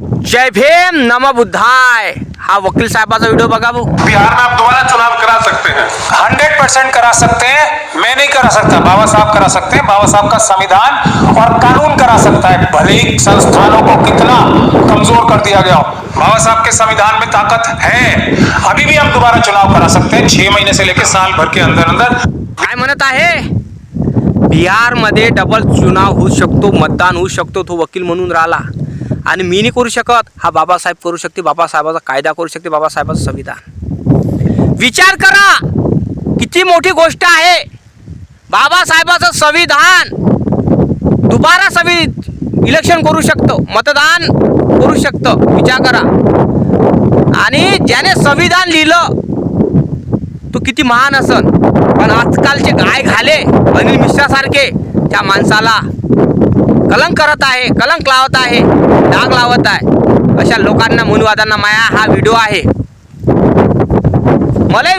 जय भीम नम बुद्धाय। हा वकील साहेबाचा व्हिडिओ बघा भाऊ बिहार में आप दोबारा चुनाव करा सकते हैं। हंड्रेड परसेंट करा सकते हैं। मैं नहीं करा सकता बाबा साहब करा सकते हैं। बाबा साहब का संविधान और कानून करा सकता है। भले ही संस्थानों को कितना कमज़ोर कर दिया गया हो। बाबा साहब के संविधान में ताकत है। अभी भी हम दोबारा चुनाव करा सकते हैं। छह महीने से लेकर साल भर के अंदर अंदर। काय म्हणत आहे? बिहारमध्ये डबल चुनाव होऊ शकतो मतदान होऊ शकतो तो वकील म्हणून राहिला. आणि मी नाही करू शकत हा बाबासाहेब करू शकते बाबासाहेबाचा कायदा करू शकते बाबासाहेबाचं संविधान. विचार करा किती मोठी गोष्ट आहे. बाबासाहेबाचं संविधान दुबारा संवि इलेक्शन करू शकतो मतदान करू शकतो विचार करा. आणि ज्याने संविधान लिहिलं तो किती महान असन. पण आजकालचे गाय घाले अनिल मिश्रासारखे त्या माणसाला कलंक करत आहे कलंक लावत आहे डाग लावत आहे. अशा लोकांना मुनवादांना माया हा व्हिडिओ आहे. मला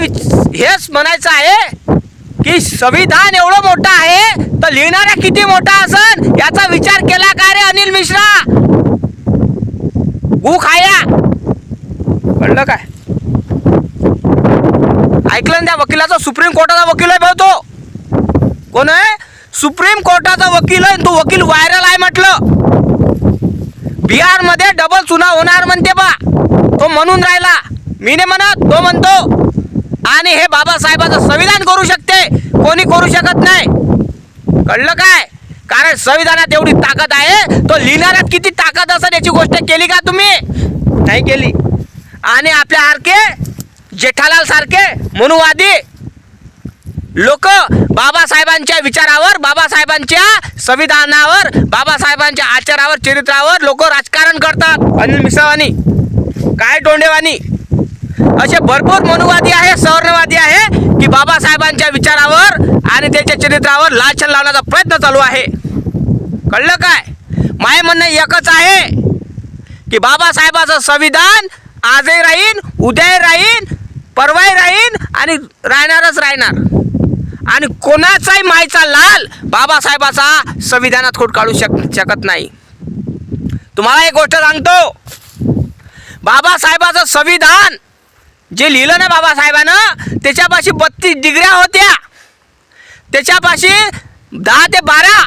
हेच म्हणायचं आहे की संविधान एवढं मोठं आहे तर लिहिणारा किती मोठा असन याचा विचार केला का रे अनिल मिश्रा? गु खाया. कळलं काय? ऐकलं त्या वकिलाचा? सुप्रीम कोर्टाचा वकील आहे भाऊ तो. कोण आहे? सुप्रीम कोर्टाचा वकील आहे तो वकील व्हायरल आहे म्हटलं. बिहारमध्ये डबल चुनाव होणार म्हणते बा. तो म्हणून राहिला. मी नाही म्हणत तो म्हणतो आणि हे बाबासाहेबाचं संविधान करू शकते. कोणी करू शकत नाही. कळलं काय? कारण संविधानात एवढी ताकद आहे. तो लिहिणाऱ्यात किती ताकद असेल याची गोष्ट केली का तुम्ही? नाही केली. आणि आपल्या सारखे जेठालाल सारखे मनुवादी लोक बाबासाहेबांच्या विचारावर बाबासाहेबांच्या संविधानावर बाबासाहेबांच्या आचारावर चरित्रावर लोक राजकारण करतात. अनिल मिसावानी काय तोंडेवानी असे भरपूर मनुवादी आहे सवर्णवादी आहे की बाबासाहेबांच्या विचारावर आणि त्याच्या चरित्रावर लाछन लावण्याचा प्रयत्न चालू आहे. कळलं काय? माय म्हणणं एकच आहे की बाबासाहेबाचं संविधान आजही राहीन उद्याही राहीन परवाही राहीन आणि राहणारच राहणार. आणि कोणाचाही मायचा लाल बाबासाहेबाचा संविधानात खोट काढू शक शकत नाही. तुम्हाला एक गोष्ट सांगतो. बाबासाहेबाचं संविधान जे लिहिलं ना बाबासाहेबानं त्याच्यापाशी बत्तीस डिग्र्या होत्या. त्याच्यापाशी दहा ते बारा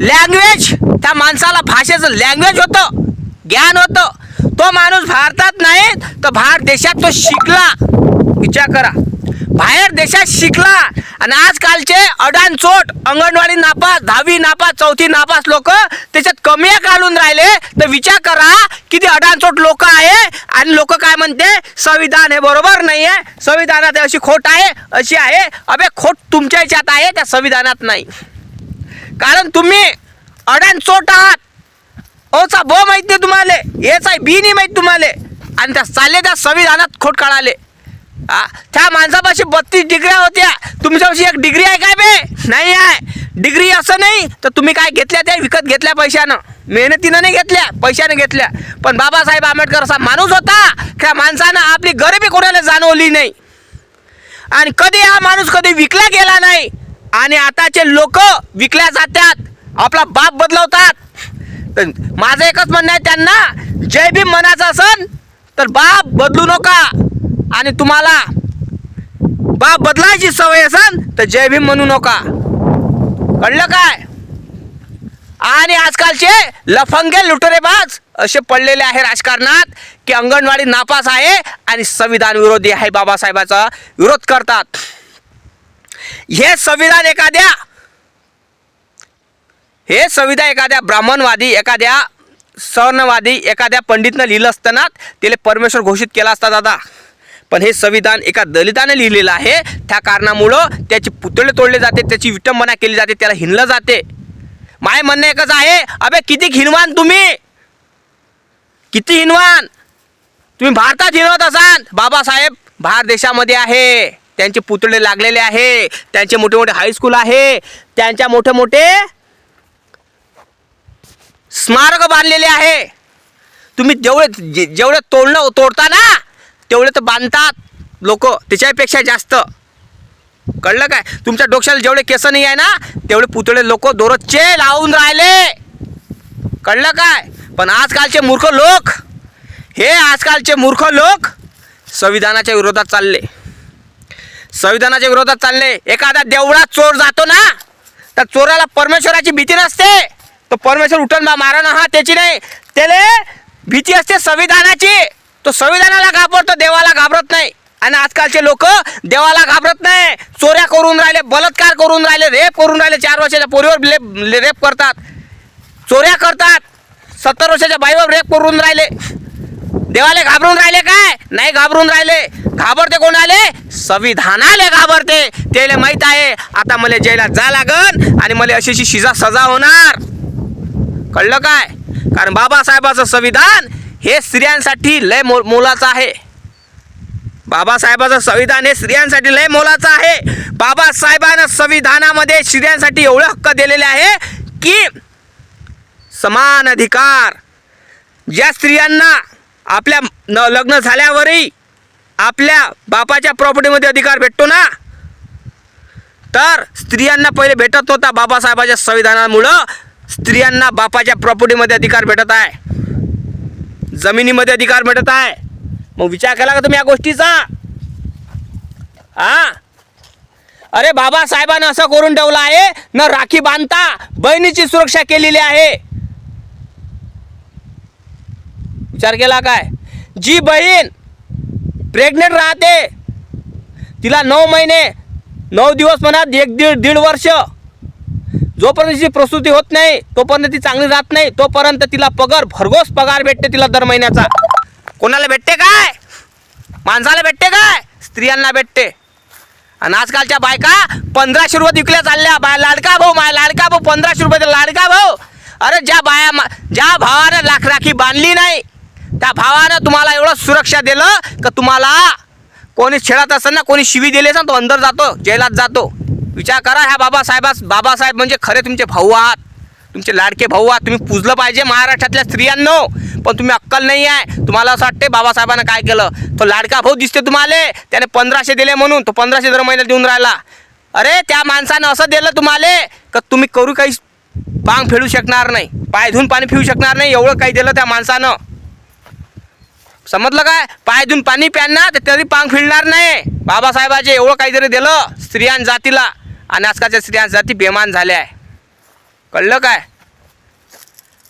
लँग्वेज त्या माणसाला भाषेचं लँग्वेज होतं ज्ञान होतं. तो माणूस भारतात नाही तर भारत देशात तो शिकला. विचार करा. बाहेर देशात शिकला. आणि आजकालचे अडाणचोट अंगणवाडी नापास दहावी नापास चौथी नापास लोक त्याच्यात कमी काढून राहिले. तर विचार करा किती अडाणचोट लोक आहे. आणि लोक काय म्हणते? संविधान हे बरोबर नाही आहे संविधानात अशी खोट आहे अशी आहे. अबे खोट तुमच्या याच्यात आहे त्या संविधानात नाही. कारण तुम्ही अडाणचोट आहात. ओचा ब माहीत नाही तुम्हाला याचा बी नाही माहीत तुम्हाला. आणि त्या चालले त्या संविधानात खोट काढाले. त्या माणसापाशी बत्तीस डिग्र्या होत्या. तुमच्यापाशी एक डिग्री आहे काय बे? नाही आहे. डिग्री असं नाही तर तुम्ही काय घेतल्या त्या विकत घेतल्या पैशानं? मेहनतीनं नाही घेतल्या पैशाने घेतल्या. पण बाबासाहेब आंबेडकर असा माणूस होता त्या माणसानं आपली गरिबी कोणाला जाणवली नाही. आणि कधी हा माणूस कधी विकला गेला नाही आणि आताचे लोक विकल्या जातात आपला बाप बदलवतात. तर माझं एकच म्हणणं आहे त्यांना जय भीम म्हणायचं असन तर बाप बदलू नका. आणि तुम्हाला बाप बदलायची सवय असन तर जय भीम म्हणू नका. कळलं काय? आणि आजकालचे लफंगे लुटरेबाज असे पडलेले आहे राजकारणात की अंगणवाडी नापास आहे आणि संविधान विरोधी आहे बाबासाहेबाचा विरोध करतात. हे संविधान एखाद्या हे संविधान एखाद्या ब्राह्मणवादी एखाद्या सर्णवादी एखाद्या पंडितनं लिहिलं असताना त्याला परमेश्वर घोषित केला असता दादा. पण हे संविधान एका दलिताने लिहिलेलं आहे. त्या कारणामुळं त्याचे पुतळे तोडले जाते त्याची विटंबना केली जाते त्याला हिनलं जाते. माय म्हणणं एकच आहे अबे किती हिनवान तुम्ही? किती हिनवान? तुम्ही भारतात हिनवत असाल. बाबासाहेब भारत देशामध्ये आहे. त्यांचे पुतळे लागलेले आहे. त्यांचे मोठे मोठे हायस्कूल आहे. त्यांच्या मोठे मोठे स्मारक बांधलेले आहे. तुम्ही जेवढे जेवढे तोडणं तोडता ना तेवढे तर बांधतात लोक त्याच्यापेक्षा जास्त. कळलं काय? तुमच्या डोक्याला जेवढे केस नाही आहे ना तेवढे पुतळे लोक दररोजचे लावून राहिले. कळलं काय? पण आजकालचे मूर्ख लोक हे आजकालचे मूर्ख लोक संविधानाच्या विरोधात चालले. संविधानाच्या विरोधात चालले. एखादा देवळात चोर जातो ना तर चोराला परमेश्वराची भीती नसते. तो परमेश्वर उठून बा मारा हा त्याची नाही. त्याला भीती असते संविधानाची. तो संविधानाला घाबरतो देवाला घाबरत नाही. आणि आजकालचे लोक देवाला घाबरत नाही. चोऱ्या करून राहिले बलात्कार करून राहिले रेप करून राहिले चार वर्षाच्या पोरीवर रेप करतात. चोऱ्या करतात. सत्तर वर्षाच्या बाईवर रेप करून राहिले. देवाले घाबरून राहिले काय? नाही घाबरून राहिले. घाबरते कोण आले संविधानाले घाबरते. त्याला माहीत आहे आता मला जेला जा लागन आणि मला अशी अशी शिजा सजा होणार. कळलं काय? कारण बाबासाहेबाचं संविधान हे स्त्रियांसाठी लय मो मोलाचं आहे. बाबासाहेबाचं संविधान हे स्त्रियांसाठी लय मोलाचं आहे. बाबासाहेबानं संविधानामध्ये स्त्रियांसाठी एवढे हक्क दिलेले आहे की समान अधिकार. ज्या स्त्रियांना आपल्या न लग्न झाल्यावरही आपल्या बापाच्या प्रॉपर्टीमध्ये अधिकार भेटतो ना तर स्त्रियांना पहिले भेटत होता बाबासाहेबाच्या संविधानामुळं. स्त्रियांना बापाच्या प्रॉपर्टीमध्ये अधिकार भेटत आहे. जमिनीमध्ये अधिकार भेटत आहे. मग विचार केला का तुम्ही या गोष्टीचा? हा? अरे बाबासाहेबांना असं करून ठेवलं आहे न राखी बांधता बहिणीची सुरक्षा केलेली आहे. विचार केला काय? जी बहीण प्रेग्नेंट राहते तिला नऊ महिने नऊ दिवस म्हणा एक दीड दीड वर्ष जोपर्यंत तिची प्रसूती होत नाही तोपर्यंत ती चांगली राहत नाही तोपर्यंत तिला पगार भरघोस पगार भेटते तिला दर महिन्याचा. कोणाला भेटते काय? माणसाला भेटते काय? स्त्रियांना भेटते. आणि आजकालच्या बायका पंधराशे रुपये विकल्या चालल्या. बाय लाडका भाऊ माय लाडका भाऊ पंधराशे रुपये लाडका भाऊ. अरे ज्या बाया मा- ज्या भावानं लाख राखी बांधली नाही त्या भावानं तुम्हाला एवढं सुरक्षा दिलं का तुम्हाला कोणी छेडत असेल ना कोणी शिवी दिली असेल तो अंदर जातो जेलात जातो. विचार करा ह्या बाबासाहेबा बाबासाहेब म्हणजे खरे तुमचे भाऊ आहात. तुमचे लाडके भाऊ आहात. तुम्ही पुजलं पाहिजे महाराष्ट्रातल्या स्त्रियांनो. पण तुम्ही अक्कल नाही आहे. तुम्हाला असं वाटते बाबासाहेबांना काय केलं? तो लाडका भाऊ दिसते तुम्हाला. त्याने पंधराशे दिले म्हणून. तो पंधराशे दर महिन्यात देऊन राहिला. अरे त्या माणसानं असं दिलं तुम्हाला का तुम्ही करू काही पांग फेडू शकणार नाही. पाय धुवून पाणी पिऊ शकणार नाही. एवढं काही दिलं त्या माणसानं. समजलं काय? पाय धुवून पाणी प्यान तर तरी पांग फिरणार नाही. बाबासाहेबाचे एवढं काहीतरी दिलं स्त्रियां जातीला. आणि आजकालच्या स्त्रिया जाती बेमान झाल्या आहे. कळलं काय?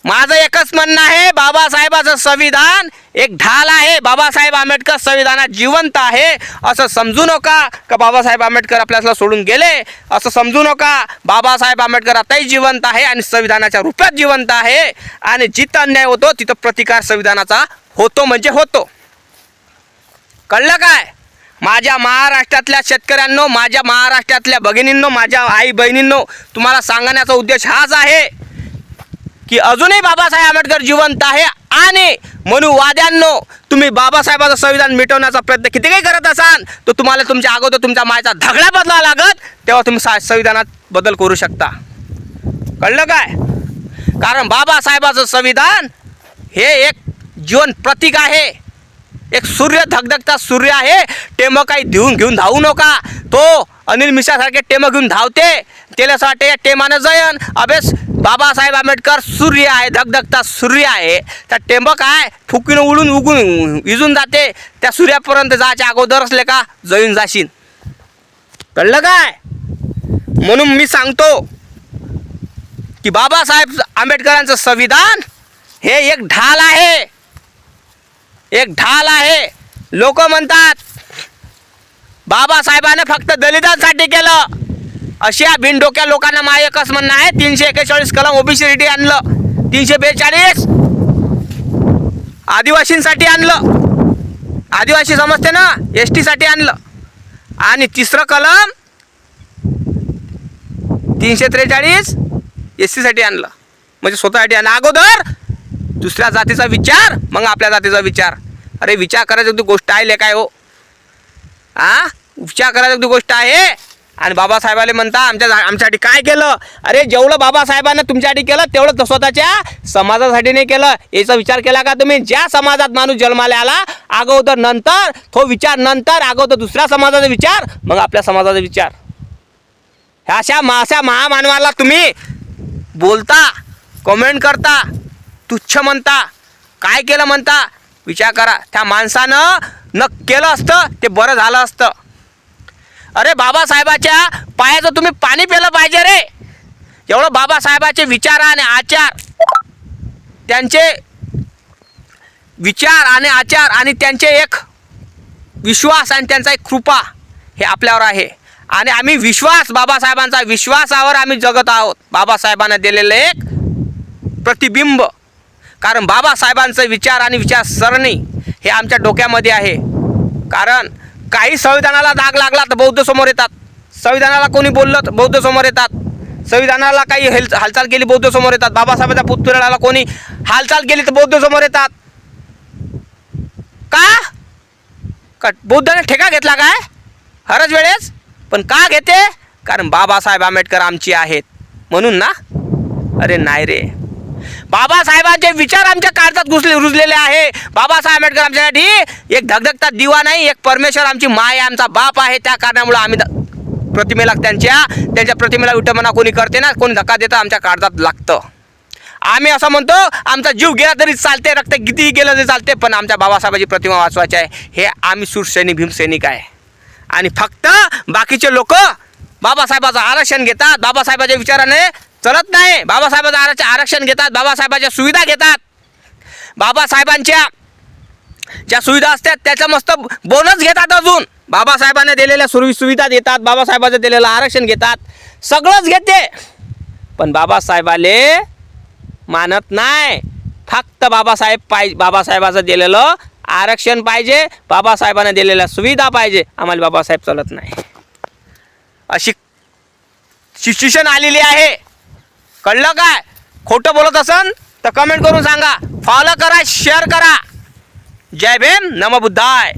माझं एकच म्हणणं आहे बाबासाहेबाचं संविधान एक ढाल आहे. बाबासाहेब आंबेडकर संविधानात जिवंत आहे. असं समजू नका का बाबासाहेब आंबेडकर आपल्याला सोडून गेले? असं समजू नका बाबासाहेब आंबेडकर आताही जिवंत आहे आणि संविधानाच्या रूपात जिवंत आहे. आणि जिथं अन्याय होतो तिथं प्रतिकार संविधानाचा होतो म्हणजे होतो. कळलं काय? माझ्या महाराष्ट्रातल्या शेतकऱ्यांनो माझ्या महाराष्ट्रातल्या भगिनींनो माझ्या आई बहिणींनो तुम्हाला सांगण्याचा उद्देश हाच आहे की अजूनही बाबासाहेब आंबेडकर जिवंत आहे आणि मनुवाद्यांनो तुम्ही बाबासाहेबाचं संविधान मिटवण्याचा प्रयत्न किती काही करत असाल तर तुम्हाला तुमच्या अगोदर तुमच्या मायचा धगडा बदलावा लागत तेव्हा तुम्ही सा संविधानात बदल करू शकता. कळलं काय? कारण बाबासाहेबाचं संविधान हे एक जीवन प्रतीक आहे. एक सूर्य धगधगता सूर्य आहे. टेम काही देऊन घेऊन धावू नका. तो अनिल मिश्रासारखे टेम घेऊन धावते. त्याला असं वाटते या टेमानं जयन. अभेस बाबासाहेब आंबेडकर सूर्य आहे धगधगता सूर्य आहे. त्या टेंब काय? फुकीनं उडून उगून विजून जाते. त्या सूर्यापर्यंत जायच्या अगोदर असले का जळून जाशील कळलं काय? म्हणून मी सांगतो की बाबासाहेब आंबेडकरांचं संविधान हे एक ढाल आहे. एक ढाल आहे. लोक म्हणतात बाबासाहेबानं फक्त दलितांसाठी केलं. अशा बिनडोक्या लोकांना मा एकच म्हणणं आहे तीनशे एकेचाळीस कलम ओबीसी रेडी आणलं. तीनशे बेचाळीस आदिवासींसाठी आणलं. आदिवासी समजते ना? एस टीसाठी आणलं. आणि तिसरं कलम तीनशे त्रेचाळीस एस सीसाठी आणलं. म्हणजे स्वतःसाठी आणलं अगोदर दुसऱ्या जातीचा विचार मग आपल्या जातीचा विचार. अरे विचार करायची ती गोष्ट आहे ले काय हो? आ? विचार करायची ती गोष्ट आहे. आणि बाबासाहेबाले म्हणता आमच्या आमच्यासाठी काय केलं? अरे जेवढं बाबासाहेबांना तुमच्यासाठी केलं तेवढं स्वतःच्या समाजासाठी नाही केलं. याचा विचार केला का तुम्ही? ज्या समाजात माणूस जन्माला आला अगोदर नंतर तो विचार नंतर अगोदर दुसऱ्या समाजाचा विचार मग आपल्या समाजाचा विचार. ह्या अशा मा अशा महामानवाला तुम्ही बोलता कमेंट करता तुच्छ म्हणता काय केलं म्हणता? विचार करा. त्या माणसानं न केलं असतं ते बरं झालं असतं. अरे बाबासाहेबाच्या पायाचं तुम्ही पाणी पिलं पाहिजे रे. एवढं बाबासाहेबाचे विचार आणि आचार. त्यांचे विचार आणि आचार आणि त्यांचे एक विश्वास आणि त्यांचा एक कृपा हे आपल्यावर आहे. आणि आम्ही विश्वास बाबासाहेबांचा विश्वासावर आम्ही जगत आहोत. बाबासाहेबांना दिलेलं एक प्रतिबिंब. कारण बाबासाहेबांचं विचार आणि विचारसरणी हे आमच्या डोक्यामध्ये आहे. कारण काही संविधानाला दाग लागला तर बौद्ध समोर येतात. संविधानाला कोणी बोललं तर बौद्ध समोर येतात. संविधानाला काही हेल हालचाल केली बौद्ध समोर येतात. बाबासाहेबांच्या पुतळ्याला कोणी हालचाल केली तर बौद्ध समोर येतात. का? का बौद्धाने ठेका घेतला काय? हरच वेळेस? पण का घेते? कारण बाबासाहेब आंबेडकर आमची आहेत. म्हणून ना? अरे नाही रे. बाबासाहेबांचे विचार आमच्या काळजात घुसले रुजलेले आहे. बाबासाहेब आंबेडकर आमच्यासाठी एक धगधगता दिवा नाही एक परमेश्वर आमची माय आमचा बाप आहे. त्या कारणामुळे आम्ही द- प्रतिमेला त्यांच्या त्यांच्या प्रतिमेला विटंबना कोणी करते ना कोणी धक्का देतं आमच्या काळजात लागतं. आम्ही असं म्हणतो आमचा जीव गेला तरी चालते रक्त कितीही गेलं तरी चालते पण आमच्या बाबासाहेबाची प्रतिमा वाचवायची आहे. हे आम्ही सुरसैनिक भीमसैनिक आहे. आणि फक्त बाकीचे लोक बाबासाहेबाचं आरक्षण घेतात. बाबासाहेबाच्या विचाराने चलत नाही. बाबासाहेबाचं आरक्षण आरक्षण घेतात बाबासाहेबाच्या सुविधा घेतात. बाबासाहेबांच्या ज्या सुविधा असतात त्याचा मस्त बोनस घेतात अजून. बाबासाहेबांनी दिलेल्या सुवि सुविधा देतात बाबासाहेबाचं दिलेलं आरक्षण घेतात. सगळंच घेते. पण बाबासाहेबाले मानत नाही. फक्त बाबासाहेब पाहिजे बाबासाहेबाचं दिलेलं आरक्षण पाहिजे बाबासाहेबांना दिलेल्या सुविधा पाहिजे. आम्हाला बाबासाहेब चालत नाही. अशी सिच्युएशन आलेली आहे. कळलं काय? खोटं बोलत असन तर कमेंट करून सांगा. फॉलो करा शेअर करा. जय भीम नम बुद्धाय.